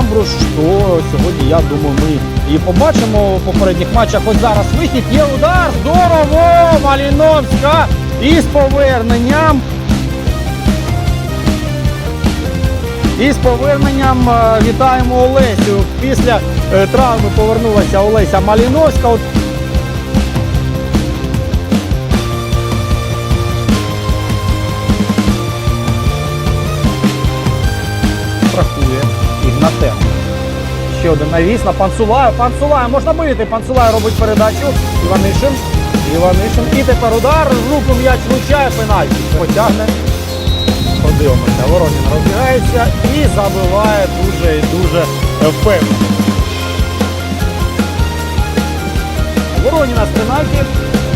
що сьогодні, я думаю, ми і побачимо в попередніх матчах. От зараз вихід є удар. Здорово! Маліновська із поверненням. І з поверненням е, вітаємо Олесю. Після е, травми повернулася Олеся Маліновська. Рахує Ігнатенко. Ще один навіс на Панцулаю. Панцулаю можна бити. Панцулаю робить передачу. Іванишин. Іванишин. І тепер удар. Руку м'яч влучає пенальті. Потягне. Подивимося. Воронін розбігається і забиває дуже і дуже впевнено. Вороніна з пенальті,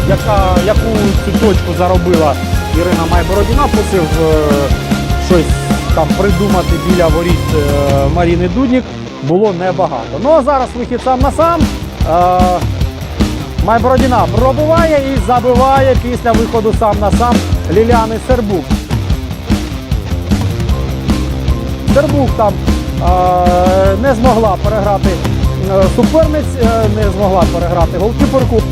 яка, яку цю точку заробила Ірина Майбородіна, просив е, щось там придумати біля воріт е, Маріни Дуднік. Було небагато. Ну а зараз вихід сам на сам. Е, Майбородіна пробиває і забиває після виходу сам на сам Ліляни Сербук. Сербук там е, не змогла переграти суперниць, не змогла переграти голкіперку.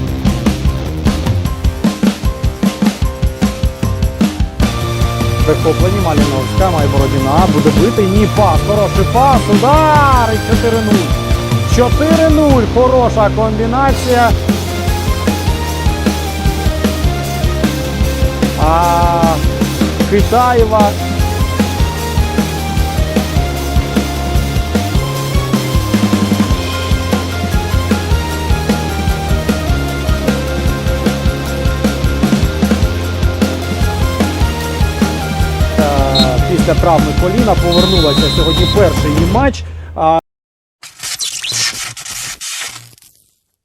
Прихоплені Маліновська, Майбородіна, буде бити. Ні, пас, хороший пас, удар і 4-0. 4-0, хороша комбінація. А Китаєва після травми коліна повернулася сьогодні перший її матч.